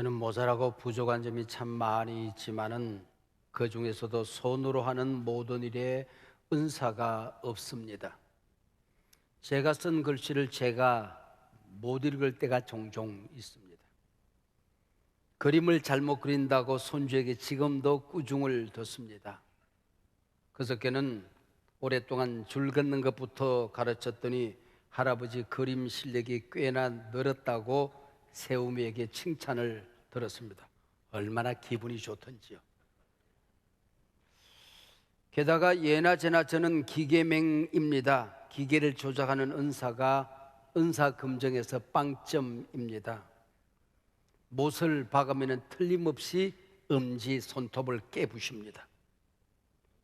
저는 모자라고 부족한 점이 참 많이 있지만은 그 중에서도 손으로 하는 모든 일에 은사가 없습니다. 제가 쓴 글씨를 제가 못 읽을 때가 종종 있습니다. 그림을 잘못 그린다고 손주에게 지금도 꾸중을 듣습니다. 그저께는 오랫동안 줄 긋는 것부터 가르쳤더니 할아버지 그림 실력이 꽤나 늘었다고 세우미에게 칭찬을 들었습니다. 얼마나 기분이 좋던지요. 게다가 예나 제나 저는 기계맹입니다. 기계를 조작하는 은사가 은사 금정에서 빵점입니다. 못을 박으면 틀림없이 엄지 손톱을 깨부십니다.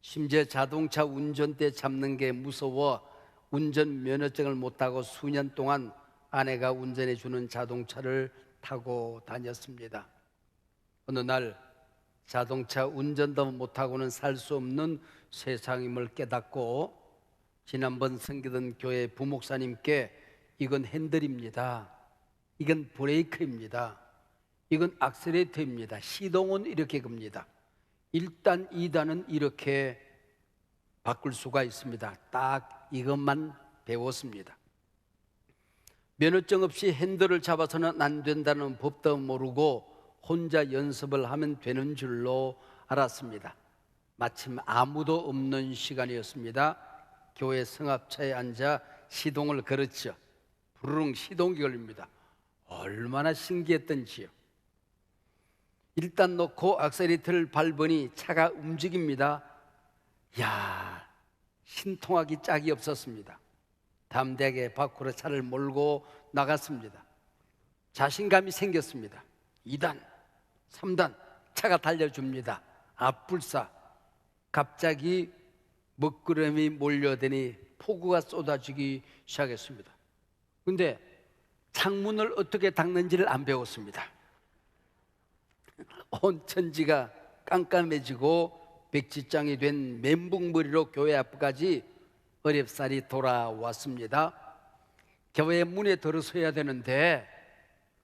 심지어 자동차 운전대 잡는 게 무서워 운전 면허증을 못 타고 수년 동안 아내가 운전해 주는 자동차를 타고 다녔습니다. 어느 날 자동차 운전도 못 하고는 살 수 없는 세상임을 깨닫고 지난번 섬기던 교회 부목사님께 이건 핸들입니다. 이건 브레이크입니다. 이건 악셀레이터입니다. 시동은 이렇게 겁니다. 1단, 2단은 이렇게 바꿀 수가 있습니다. 딱 이것만 배웠습니다. 면허증 없이 핸들을 잡아서는 안 된다는 법도 모르고 혼자 연습을 하면 되는 줄로 알았습니다. 마침 아무도 없는 시간이었습니다. 교회 성합차에 앉아 시동을 걸었죠. 부르릉 시동이 걸립니다. 얼마나 신기했던지요. 일단 놓고 악셀리터를 밟으니 차가 움직입니다. 야, 신통하기 짝이 없었습니다. 담대하게 밖으로 차를 몰고 나갔습니다. 자신감이 생겼습니다. 2단, 3단 차가 달려줍니다. 앞불사 갑자기 먹구름이 몰려드니 폭우가 쏟아지기 시작했습니다. 근데 창문을 어떻게 닦는지를 안 배웠습니다. 온 천지가 깜깜해지고 백지장이 된 멘붕머리로 교회 앞까지 어렵사리 돌아왔습니다. 교회 문에 들어서야 되는데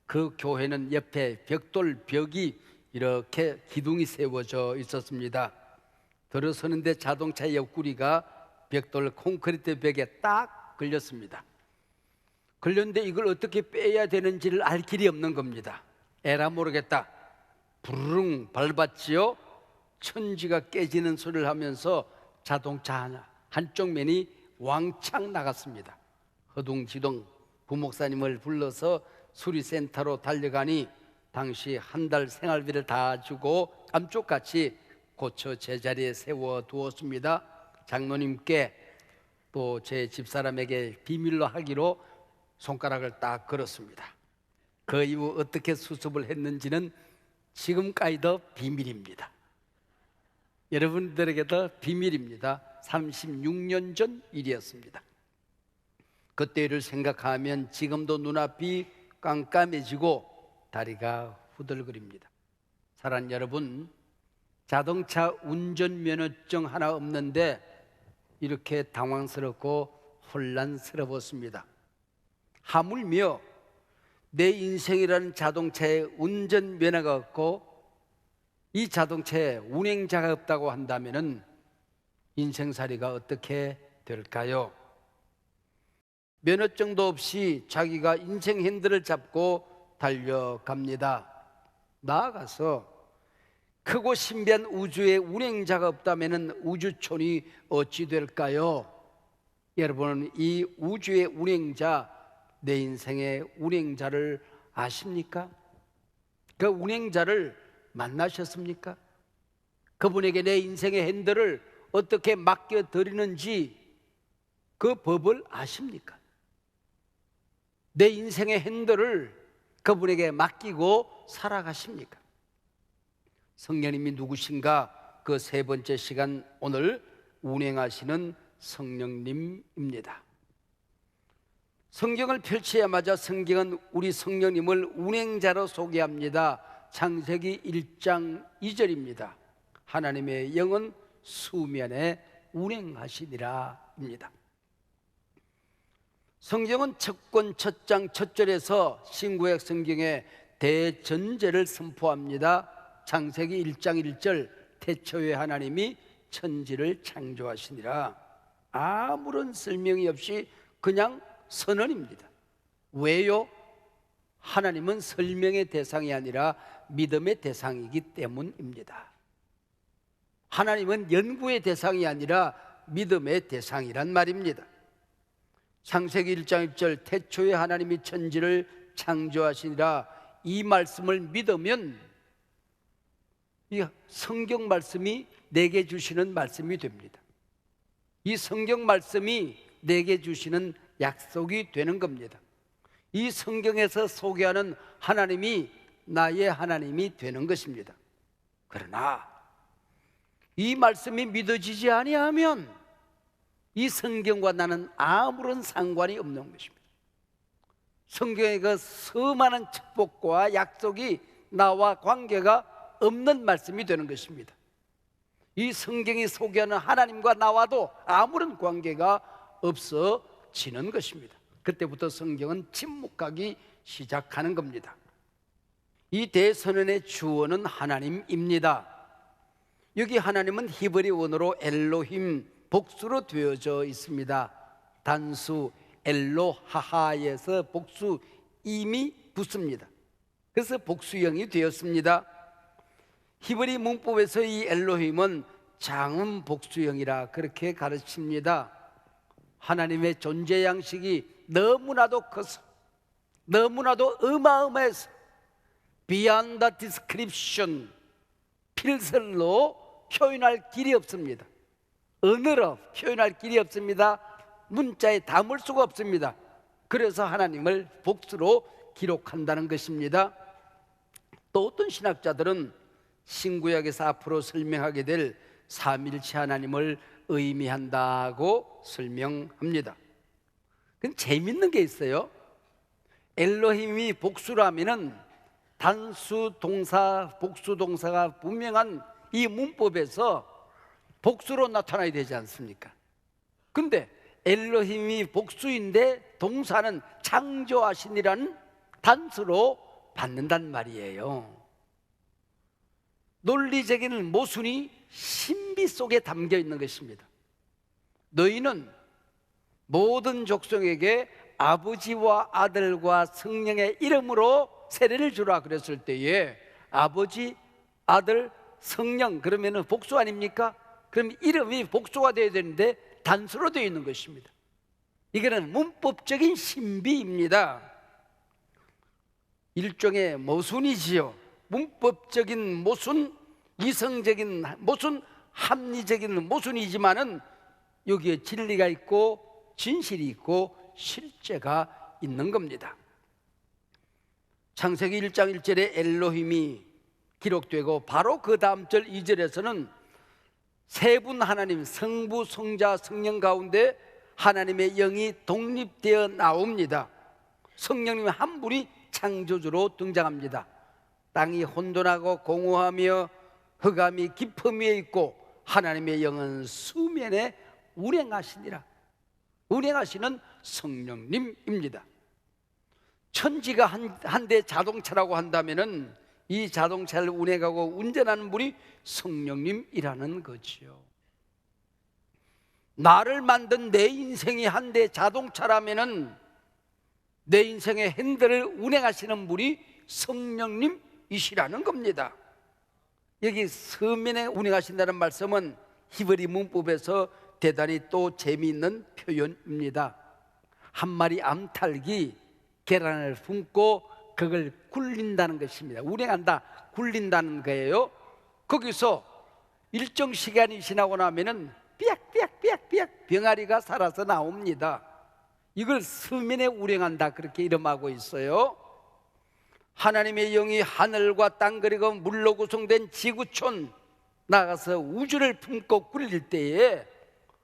그 교회는 옆에 벽돌 벽이 이렇게 기둥이 세워져 있었습니다. 들어서는데 자동차 옆구리가 벽돌 콘크리트 벽에 딱 걸렸습니다. 걸렸는데 이걸 어떻게 빼야 되는지를 알 길이 없는 겁니다. 에라 모르겠다. 부르릉 밟았지요. 천지가 깨지는 소리를 하면서 자동차 하나 한쪽 면이 왕창 나갔습니다. 허둥지둥 부목사님을 불러서 수리센터로 달려가니 당시 한 달 생활비를 다 주고 감쪽같이 고쳐 제자리에 세워 두었습니다. 장로님께 또 제 집사람에게 비밀로 하기로 손가락을 딱 걸었습니다. 그 이후 어떻게 수습을 했는지는 지금까지도 비밀입니다. 여러분들에게도 비밀입니다. 36년 전 일이었습니다. 그때를 생각하면 지금도 눈앞이 깜깜해지고 다리가 후들거립니다. 사랑 여러분, 자동차 운전면허증 하나 없는데 이렇게 당황스럽고 혼란스러웠습니다. 하물며 내 인생이라는 자동차에 운전면허가 없고 이 자동차에 운행자가 없다고 한다면 인생살이가 어떻게 될까요? 면허증도 없이 자기가 인생 핸들을 잡고 달려갑니다. 나아가서 크고 신비한 우주에 운행자가 없다면 우주촌이 어찌 될까요? 여러분은 이 우주의 운행자, 내 인생의 운행자를 아십니까? 그 운행자를 만나셨습니까? 그분에게 내 인생의 핸들을 어떻게 맡겨 드리는지 그 법을 아십니까? 내 인생의 핸들을 그분에게 맡기고 살아가십니까? 성령님이 누구신가? 그 세 번째 시간 오늘 운행하시는 성령님입니다. 성경을 펼치자마자 성경은 우리 성령님을 운행자로 소개합니다. 창세기 1장 2절입니다. 하나님의 영은 수면에 운행하시니라입니다. 성경은 첫권 첫장 첫절에서 신구약 성경의 대전제를 선포합니다. 창세기 1장 1절 태초에 하나님이 천지를 창조하시니라. 아무런 설명이 없이 그냥 선언입니다. 왜요? 하나님은 설명의 대상이 아니라 믿음의 대상이기 때문입니다. 하나님은 연구의 대상이 아니라 믿음의 대상이란 말입니다. 창세기 1장 1절 태초에 하나님이 천지를 창조하시니라 이 말씀을 믿으면 이 성경 말씀이 내게 주시는 말씀이 됩니다. 이 성경 말씀이 내게 주시는 약속이 되는 겁니다. 이 성경에서 소개하는 하나님이 나의 하나님이 되는 것입니다. 그러나 이 말씀이 믿어지지 아니하면 이 성경과 나는 아무런 상관이 없는 것입니다. 성경의 그 수많은 축복과 약속이 나와 관계가 없는 말씀이 되는 것입니다. 이 성경이 소개하는 하나님과 나와도 아무런 관계가 없어지는 것입니다. 그때부터 성경은 침묵하기 시작하는 겁니다. 이 대선언의 주어는 하나님입니다. 여기 하나님은 히브리 원어로 엘로힘 복수로 되어져 있습니다. 단수 엘로하하에서 복수 이미 붙습니다. 그래서 복수형이 되었습니다. 히브리 문법에서 이 엘로힘은 장음 복수형이라 그렇게 가르칩니다. 하나님의 존재 양식이 너무나도 커서 너무나도 어마어마해서 beyond the description 필설로 표현할 길이 없습니다. 언어로 표현할 길이 없습니다. 문자에 담을 수가 없습니다. 그래서 하나님을 복수로 기록한다는 것입니다. 또 어떤 신학자들은 신구약에서 앞으로 설명하게 될 삼일체 하나님을 의미한다고 설명합니다. 그 재밌는 게 있어요. 엘로힘이 복수라면은 단수 동사, 복수 동사가 분명한 이 문법에서 복수로 나타나야 되지 않습니까? 근데 엘로힘이 복수인데 동사는 창조하신이라는 단수로 받는단 말이에요. 논리적인 모순이 신비 속에 담겨 있는 것입니다. 너희는 모든 족속에게 아버지와 아들과 성령의 이름으로 세례를 주라 그랬을 때에 아버지, 아들, 성령 그러면은 복수 아닙니까? 그럼 이름이 복수가 되어야 되는데 단수로 되어 있는 것입니다. 이거는 문법적인 신비입니다. 일종의 모순이지요. 문법적인 모순, 이성적인 모순, 합리적인 모순이지만은 여기에 진리가 있고 진실이 있고 실제가 있는 겁니다. 창세기 1장 1절에 엘로힘이 기록되고 바로 그 다음 절 2절에서는 세 분 하나님 성부 성자 성령 가운데 하나님의 영이 독립되어 나옵니다. 성령님 한 분이 창조주로 등장합니다. 땅이 혼돈하고 공허하며 흑암이 깊음 위에 있고 하나님의 영은 수면에 운행하시니라. 운행하시는 성령님입니다. 천지가 한대 자동차라고 한다면은 이 자동차를 운행하고 운전하는 분이 성령님이라는 거지요. 나를 만든 내 인생이 한 대 자동차라면은 내 인생의 핸들을 운행하시는 분이 성령님이시라는 겁니다. 여기 서면에 운행하신다는 말씀은 히브리 문법에서 대단히 또 재미있는 표현입니다. 한 마리 암탉이 계란을 품고 그걸 굴린다는 것입니다. 운행한다, 굴린다는 거예요. 거기서 일정 시간이 지나고 나면은 삐약삐약삐약삐약 병아리가 살아서 나옵니다. 이걸 서면에 운행한다 그렇게 이름하고 있어요. 하나님의 영이 하늘과 땅 그리고 물로 구성된 지구촌 나가서 우주를 품고 굴릴 때에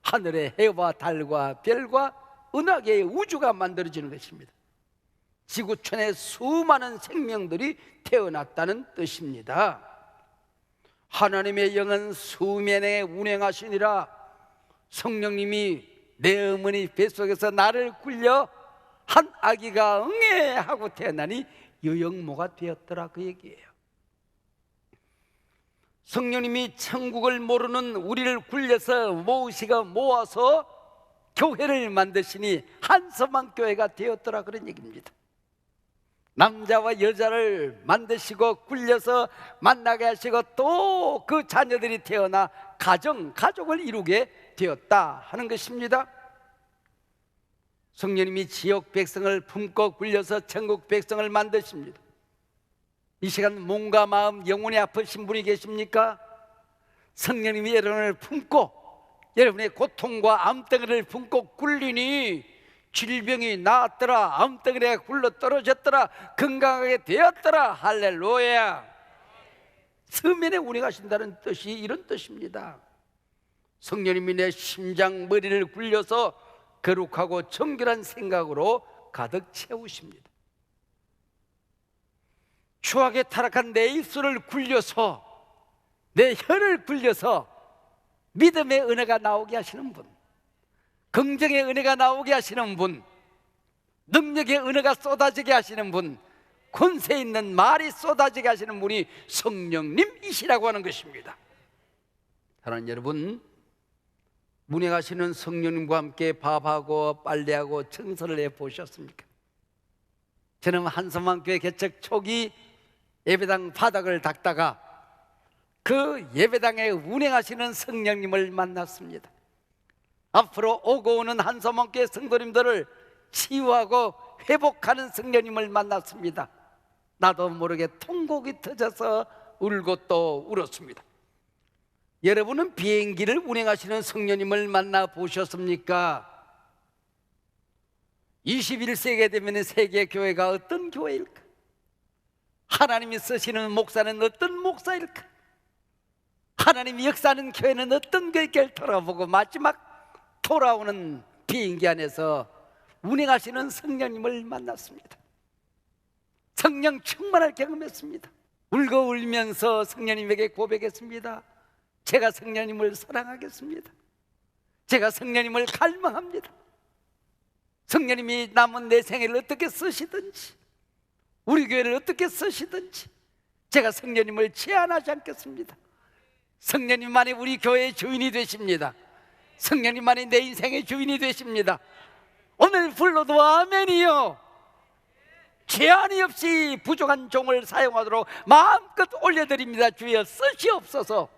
하늘의 해와 달과 별과 은하계의 우주가 만들어지는 것입니다. 지구촌에 수많은 생명들이 태어났다는 뜻입니다. 하나님의 영은 수면에 운행하시니라 성령님이 내 어머니 뱃속에서 나를 굴려 한 아기가 응애 하고 태어나니 여영모가 되었더라 그 얘기예요. 성령님이 천국을 모르는 우리를 굴려서 모으시가 모아서 교회를 만드시니 한섬한 교회가 되었더라 그런 얘기입니다. 남자와 여자를 만드시고 굴려서 만나게 하시고 또 그 자녀들이 태어나 가정, 가족을 이루게 되었다 하는 것입니다. 성령님이 지역 백성을 품고 굴려서 천국 백성을 만드십니다. 이 시간 몸과 마음, 영혼이 아프신 분이 계십니까? 성령님이 여러분을 품고 여러분의 고통과 암덩이를 품고 굴리니 질병이 나았더라 암덩이에 굴러 떨어졌더라 건강하게 되었더라. 할렐루야. 서면에 운행하신다는 뜻이 이런 뜻입니다. 성령님이 내 심장 머리를 굴려서 거룩하고 정결한 생각으로 가득 채우십니다. 추하게 타락한 내 입술을 굴려서 내 혀를 굴려서 믿음의 은혜가 나오게 하시는 분 긍정의 은혜가 나오게 하시는 분, 능력의 은혜가 쏟아지게 하시는 분, 권세 있는 말이 쏟아지게 하시는 분이 성령님이시라고 하는 것입니다. 사랑하는 여러분, 문행하시는 성령님과 함께 밥하고 빨래하고 청소를 해 보셨습니까? 저는 한성만교회 개척 초기 예배당 바닥을 닦다가 그 예배당에 운행하시는 성령님을 만났습니다. 앞으로 오고 오는 한소망교회 성도님들을 치유하고 회복하는 성령님을 만났습니다. 나도 모르게 통곡이 터져서 울고 또 울었습니다. 여러분은 비행기를 운행하시는 성령님을 만나 보셨습니까? 21세기에 되면 세계 교회가 어떤 교회일까? 하나님이 쓰시는 목사는 어떤 목사일까? 하나님이 역사하는 교회는 어떤 교회를 돌아보고 마지막 돌아오는 비행기 안에서 운행하시는 성령님을 만났습니다. 성령 충만을 경험했습니다. 울고 울면서 성령님에게 고백했습니다. 제가 성령님을 사랑하겠습니다. 제가 성령님을 갈망합니다. 성령님이 남은 내 생애를 어떻게 쓰시든지, 우리 교회를 어떻게 쓰시든지, 제가 성령님을 제한하지 않겠습니다. 성령님만이 우리 교회의 주인이 되십니다. 성령님만이 내 인생의 주인이 되십니다. 오늘 불러도 아멘이요. 제한이 없이 부족한 종을 사용하도록 마음껏 올려드립니다. 주여 쓰시옵소서.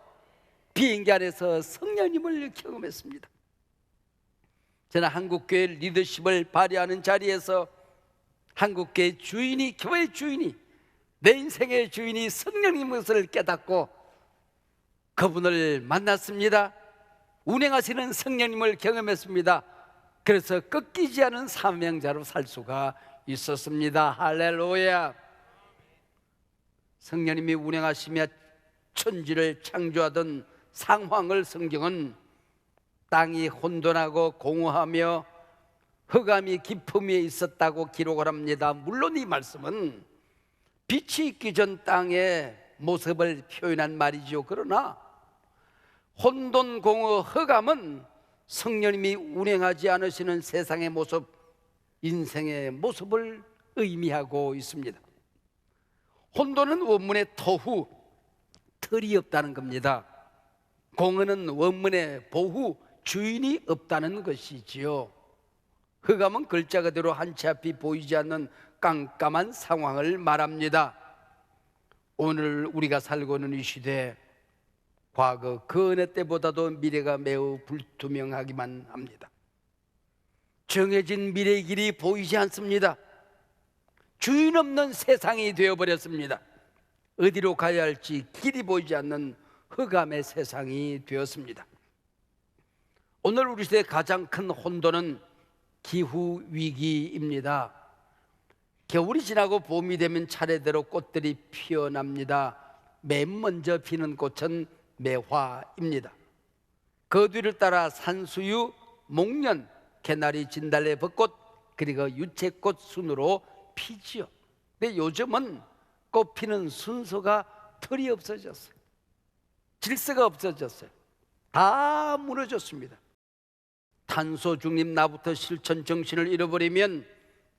비행기 안에서 성령님을 경험했습니다. 저는 한국교회 리더십을 발휘하는 자리에서 한국교회 주인이 교회 주인이 내 인생의 주인이 성령님 것을 깨닫고 그분을 만났습니다. 운행하시는 성령님을 경험했습니다. 그래서 꺾이지 않은 사명자로 살 수가 있었습니다. 할렐루야. 성령님이 운행하시며 천지를 창조하던 상황을 성경은 땅이 혼돈하고 공허하며 흑암이 깊음에 있었다고 기록을 합니다. 물론 이 말씀은 빛이 있기 전 땅의 모습을 표현한 말이죠. 그러나 혼돈 공허 흑암은 성령님이 운행하지 않으시는 세상의 모습, 인생의 모습을 의미하고 있습니다. 혼돈은 원문의 토후, 틀이 없다는 겁니다. 공허는 원문의 보후, 주인이 없다는 것이지요. 흑암은 글자 그대로 한치 앞이 보이지 않는 깜깜한 상황을 말합니다. 오늘 우리가 살고 있는 이 시대 과거 그 어느 때보다도 미래가 매우 불투명하기만 합니다. 정해진 미래의 길이 보이지 않습니다. 주인 없는 세상이 되어버렸습니다. 어디로 가야 할지 길이 보이지 않는 흑암의 세상이 되었습니다. 오늘 우리 시대의 가장 큰 혼돈은 기후 위기입니다. 겨울이 지나고 봄이 되면 차례대로 꽃들이 피어납니다. 맨 먼저 피는 꽃은 매화입니다. 그 뒤를 따라 산수유, 목련, 개나리, 진달래, 벚꽃 그리고 유채꽃 순으로 피지요. 근데 요즘은 꽃 피는 순서가 털이 없어졌어요. 질서가 없어졌어요. 다 무너졌습니다. 탄소 중립 나부터 실천 정신을 잃어버리면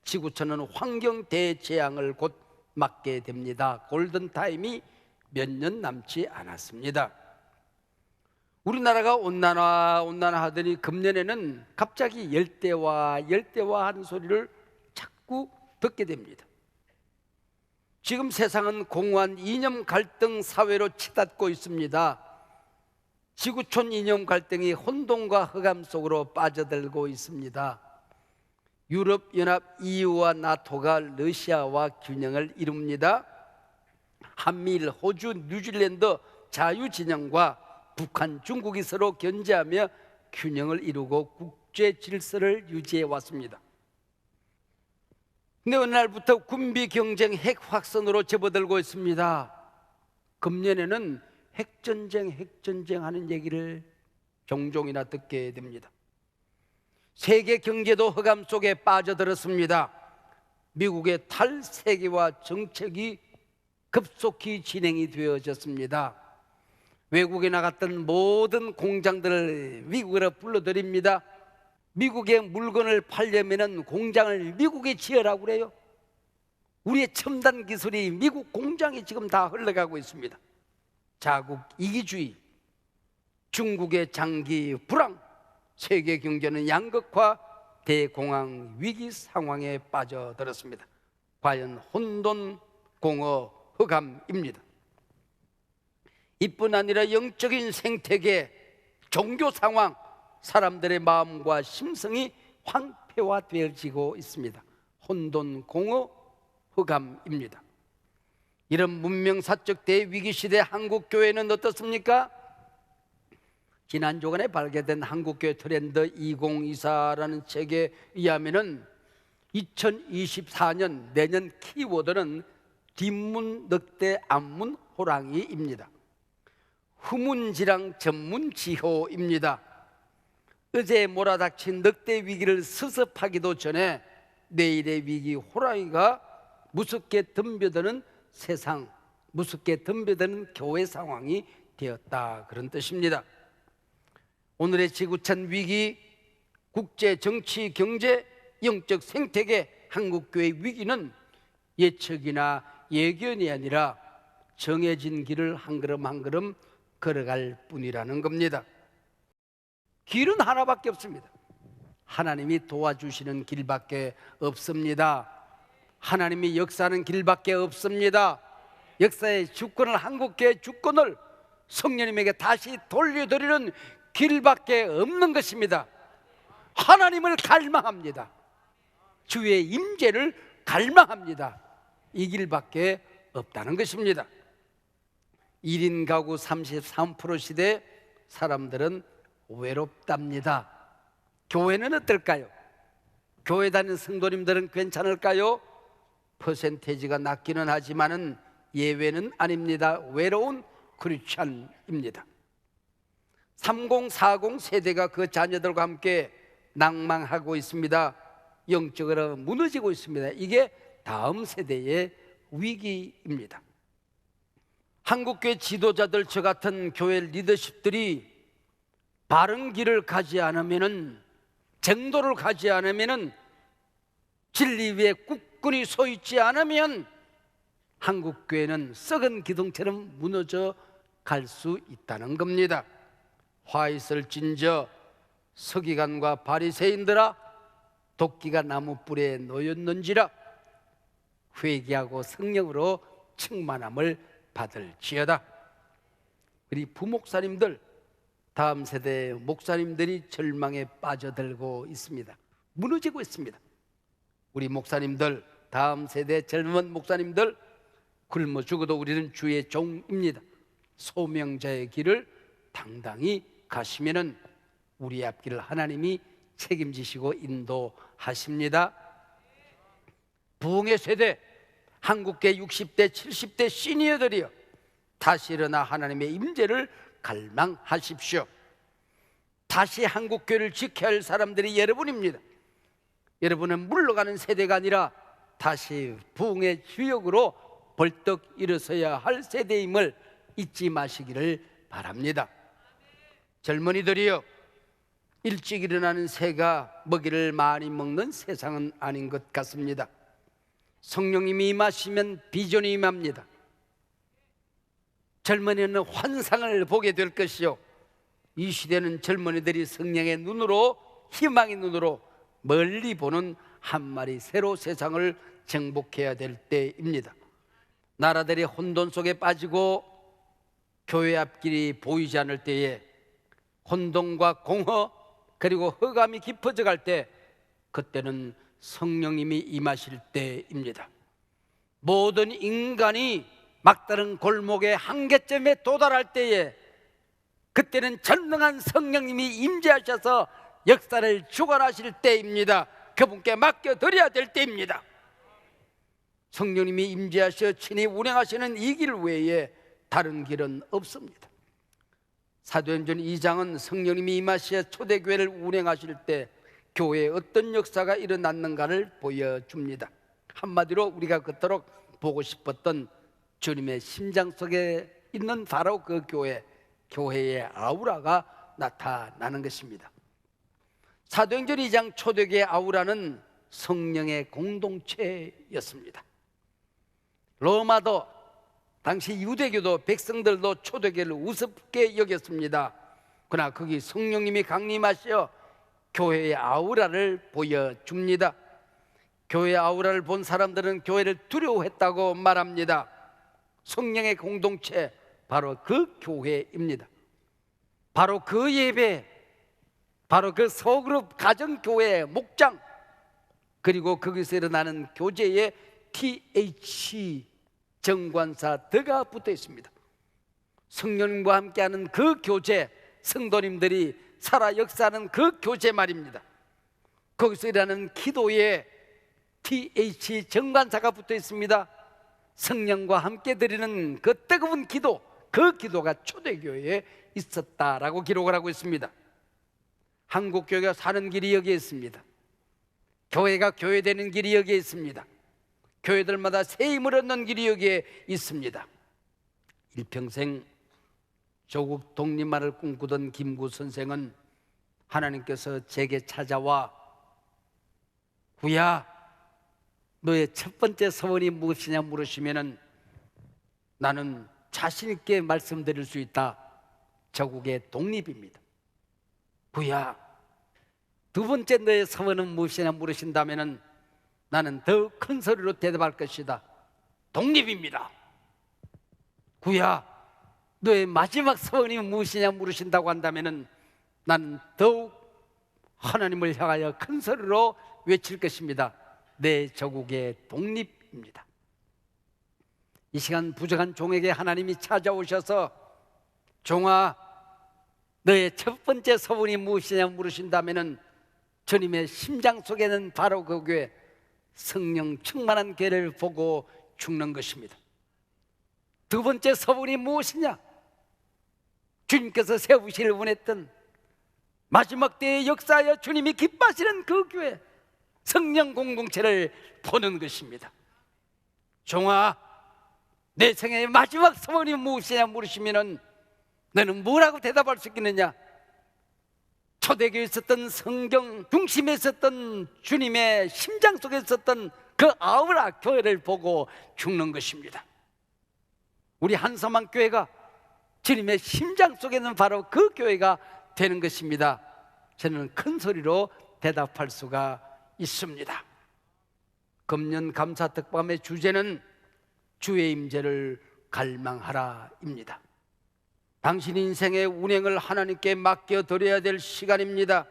지구촌은 환경 대재앙을 곧 맞게 됩니다. 골든 타임이 몇 년 남지 않았습니다. 우리나라가 온난화 온난화 하더니 금년에는 갑자기 열대와 열대와 하는 소리를 자꾸 듣게 됩니다. 지금 세상은 공허한 이념 갈등 사회로 치닫고 있습니다. 지구촌 이념 갈등이 혼돈과 흑암 속으로 빠져들고 있습니다. 유럽 연합 EU와 나토가 러시아와 균형을 이룹니다. 한미일, 호주, 뉴질랜드 자유 진영과 북한, 중국이 서로 견제하며 균형을 이루고 국제 질서를 유지해 왔습니다. 근데 어느 날부터 군비 경쟁 핵 확산으로 접어들고 있습니다. 금년에는 핵전쟁, 핵전쟁 하는 얘기를 종종이나 듣게 됩니다. 세계 경제도 흑암 속에 빠져들었습니다. 미국의 탈세계화 정책이 급속히 진행이 되어졌습니다. 외국에 나갔던 모든 공장들을 미국으로 불러들입니다. 미국의 물건을 팔려면은 공장을 미국에 지으라고 그래요. 우리의 첨단 기술이 미국 공장에 지금 다 흘러가고 있습니다. 자국 이기주의, 중국의 장기 불황, 세계 경제는 양극화, 대공황 위기 상황에 빠져들었습니다. 과연 혼돈, 공허, 흑암입니다. 이뿐 아니라 영적인 생태계, 종교 상황, 사람들의 마음과 심성이 황폐화되어지고 있습니다. 혼돈, 공허, 흑암입니다. 이런 문명 사적 대위기 시대 한국 교회는 어떻습니까? 지난 주간에 발견된 한국교회 트렌드 2024라는 책에 의하면은 2024년 내년 키워드는 뒷문 늑대 앞문 호랑이입니다. 후문지랑 전문지효입니다. 어제 몰아닥친 늑대 위기를 스습하기도 전에 내일의 위기 호랑이가 무섭게 덤벼드는 세상, 무섭게 덤벼드는 교회 상황이 되었다 그런 뜻입니다. 오늘의 지구촌 위기, 국제 정치, 경제, 영적 생태계, 한국교회 위기는 예측이나 예견이 아니라 정해진 길을 한 걸음 한 걸음 걸어갈 뿐이라는 겁니다. 길은 하나밖에 없습니다. 하나님이 도와주시는 길밖에 없습니다. 하나님이 역사하는 길밖에 없습니다. 역사의 주권을 한국교회 주권을 성령님에게 다시 돌려드리는 길밖에 없는 것입니다. 하나님을 갈망합니다. 주의 임재를 갈망합니다. 이 길밖에 없다는 것입니다. 1인 가구 33% 시대 사람들은 외롭답니다. 교회는 어떨까요? 교회 다니는 성도님들은 괜찮을까요? 퍼센테이지가 낮기는 하지만은 예외는 아닙니다. 외로운 크리스찬입니다. 3040 세대가 그 자녀들과 함께 낭망하고 있습니다. 영적으로 무너지고 있습니다. 이게 다음 세대의 위기입니다. 한국교회 지도자들 저 같은 교회 리더십들이 바른 길을 가지 않으면은 정도를 가지 않으면은 진리 위에 꿋꿋이 서 있지 않으면 한국 교회는 썩은 기둥처럼 무너져 갈 수 있다는 겁니다. 화 있을 진저 서기관과 바리새인들아 도끼가 나무 뿔에 놓였는지라 회개하고 성령으로 충만함을 받을지어다. 우리 부목사님들 다음 세대 목사님들이 절망에 빠져들고 있습니다. 무너지고 있습니다. 우리 목사님들 다음 세대 젊은 목사님들 굶어 죽어도 우리는 주의 종입니다. 소명자의 길을 당당히 가시면은 우리 앞길을 하나님이 책임지시고 인도하십니다. 부흥의 세대 한국계 60대 70대 시니어들이여 다시 일어나 하나님의 임재를 갈망하십시오. 다시 한국교회를 지켜야 할 사람들이 여러분입니다. 여러분은 물러가는 세대가 아니라 다시 부흥의 주역으로 벌떡 일어서야 할 세대임을 잊지 마시기를 바랍니다. 젊은이들이여 일찍 일어나는 새가 먹이를 많이 먹는 세상은 아닌 것 같습니다. 성령님이 임하시면 비전이 임합니다. 젊은이는 환상을 보게 될 것이요. 이 시대는 젊은이들이 성령의 눈으로 희망의 눈으로 멀리 보는 한 마리 새로 세상을 정복해야 될 때입니다. 나라들이 혼돈 속에 빠지고 교회 앞길이 보이지 않을 때에 혼돈과 공허 그리고 허감이 깊어져 갈 때 그때는 성령님이 임하실 때입니다. 모든 인간이 막다른 골목의 한계점에 도달할 때에 그때는 전능한 성령님이 임재하셔서 역사를 주관하실 때입니다. 그분께 맡겨 드려야 될 때입니다. 성령님이 임재하셔 친히 운행하시는 이 길 외에 다른 길은 없습니다. 사도행전 2장은 성령님이 임하시어 초대교회를 운행하실 때 교회에 어떤 역사가 일어났는가를 보여줍니다. 한마디로 우리가 그토록 보고 싶었던 주님의 심장 속에 있는 바로 그 교회, 교회의 아우라가 나타나는 것입니다. 사도행전 2장 초대교회 아우라는 성령의 공동체였습니다. 로마도 당시 유대교도 백성들도 초대교회를 우습게 여겼습니다. 그러나 거기 성령님이 강림하시어 교회의 아우라를 보여줍니다. 교회의 아우라를 본 사람들은 교회를 두려워했다고 말합니다. 성령의 공동체 바로 그 교회입니다. 바로 그 예배, 바로 그 소그룹 가정교회 목장 그리고 거기서 일어나는 교제의 TH 정관사 더가 붙어 있습니다. 성령님과 함께하는 그 교제, 성도님들이 살아 역사하는 그 교제 말입니다. 거기서 일하는 기도에 TH 정관사가 붙어 있습니다. 성령과 함께 드리는 그 뜨거운 기도, 그 기도가 초대교회에 있었다라고 기록을 하고 있습니다. 한국 교회가 사는 길이 여기에 있습니다. 교회가 교회되는 길이 여기에 있습니다. 교회들마다 새 힘을 얻는 길이 여기에 있습니다. 일평생 조국 독립만을 꿈꾸던 김구 선생은 하나님께서 제게 찾아와 구야 너의 첫 번째 소원이 무엇이냐 물으시면은 나는 자신 있게 말씀드릴 수 있다. 조국의 독립입니다. 구야 두 번째 너의 소원은 무엇이냐 물으신다면은 나는 더 큰 소리로 대답할 것이다. 독립입니다. 구야, 너의 마지막 소원이 무엇이냐 물으신다고 한다면은 난 더욱 하나님을 향하여 큰 소리로 외칠 것입니다. 내 조국의 독립입니다. 이 시간 부족한 종에게 하나님이 찾아오셔서 종아, 너의 첫 번째 소원이 무엇이냐 물으신다면은 주님의 심장 속에는 바로 그 교회 성령 충만한 교회를 보고 죽는 것입니다. 두 번째 서문이 무엇이냐? 주님께서 세우시를 원했던 마지막 때의 역사하여 주님이 기뻐하시는 그 교회 성령 공동체를 보는 것입니다. 종아, 내 생애의 마지막 소원이 무엇이냐 물으시면은 너는 뭐라고 대답할 수 있겠느냐? 초대교에 있었던 성경 중심에 있었던 주님의 심장 속에 있었던 그 아우라 교회를 보고 죽는 것입니다. 우리 한서만 교회가 주님의 심장 속에 있는 바로 그 교회가 되는 것입니다. 저는 큰 소리로 대답할 수가 있습니다. 금년 감사 특밤의 주제는 주의 임재를 갈망하라입니다. 당신 인생의 운행을 하나님께 맡겨 드려야 될 시간입니다.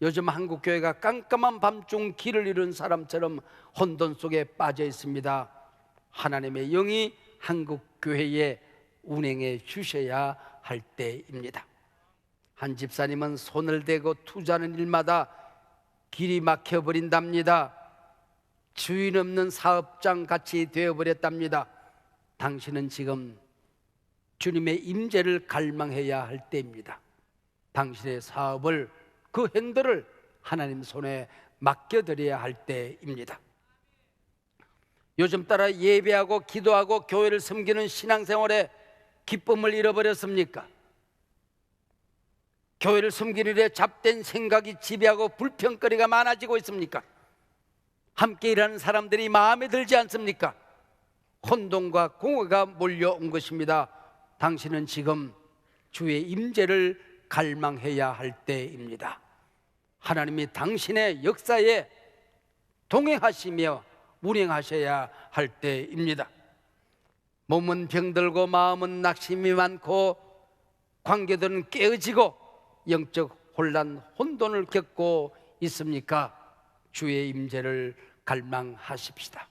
요즘 한국 교회가 깜깜한 밤중 길을 잃은 사람처럼 혼돈 속에 빠져 있습니다. 하나님의 영이 한국 교회에 운행해 주셔야 할 때입니다. 한 집사님은 손을 대고 투자하는 일마다 길이 막혀 버린답니다. 주인 없는 사업장 같이 되어 버렸답니다. 당신은 지금 주님의 임재를 갈망해야 할 때입니다. 당신의 사업을 그 행들을 하나님 손에 맡겨드려야 할 때입니다. 요즘 따라 예배하고 기도하고 교회를 섬기는 신앙생활에 기쁨을 잃어버렸습니까? 교회를 섬기는 일에 잡된 생각이 지배하고 불평거리가 많아지고 있습니까? 함께 일하는 사람들이 마음에 들지 않습니까? 혼돈과 공허가 몰려온 것입니다. 당신은 지금 주의 임재를 갈망해야 할 때입니다. 하나님이 당신의 역사에 동행하시며 운행하셔야 할 때입니다. 몸은 병들고 마음은 낙심이 많고 관계들은 깨어지고 영적 혼란, 혼돈을 겪고 있습니까? 주의 임재를 갈망하십시다.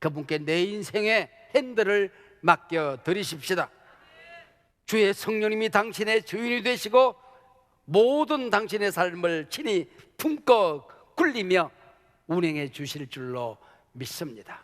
그분께 내 인생의 핸들을 맡겨 드리십시다. 주의 성령님이 당신의 주인이 되시고 모든 당신의 삶을 친히 품고 굴리며 운행해 주실 줄로 믿습니다.